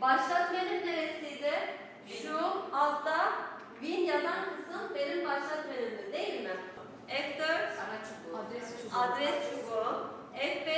Başlat neresiydi? Şu altta win yazan kısım benim başlat değil mi? F4 Araç çubuğu. Adres çubuğu. adres çubuğu. F5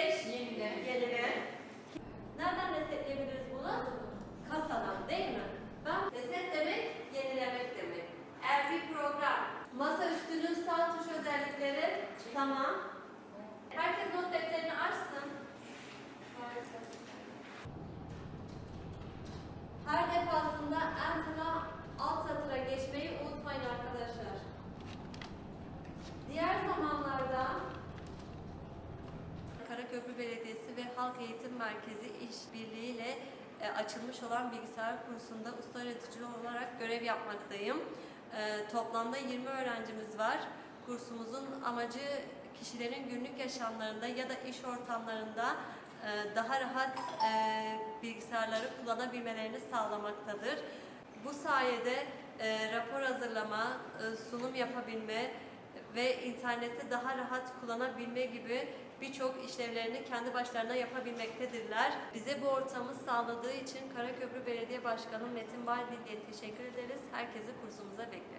Eğitim Merkezi işbirliğiyle e, açılmış olan bilgisayar kursunda usta öğretici olarak görev yapmaktayım. E, toplamda 20 öğrencimiz var. Kursumuzun amacı kişilerin günlük yaşamlarında ya da iş ortamlarında e, daha rahat bilgisayarları kullanabilmelerini sağlamaktadır. Bu sayede rapor hazırlama, sunum yapabilme ve interneti daha rahat kullanabilme gibi birçok işlevlerini kendi başlarına yapabilmektedirler. Bize bu ortamı sağladığı için Karaköprü Belediye Başkanı Metin Baydil'e teşekkür ederiz. Herkesi kursumuza bekleriz.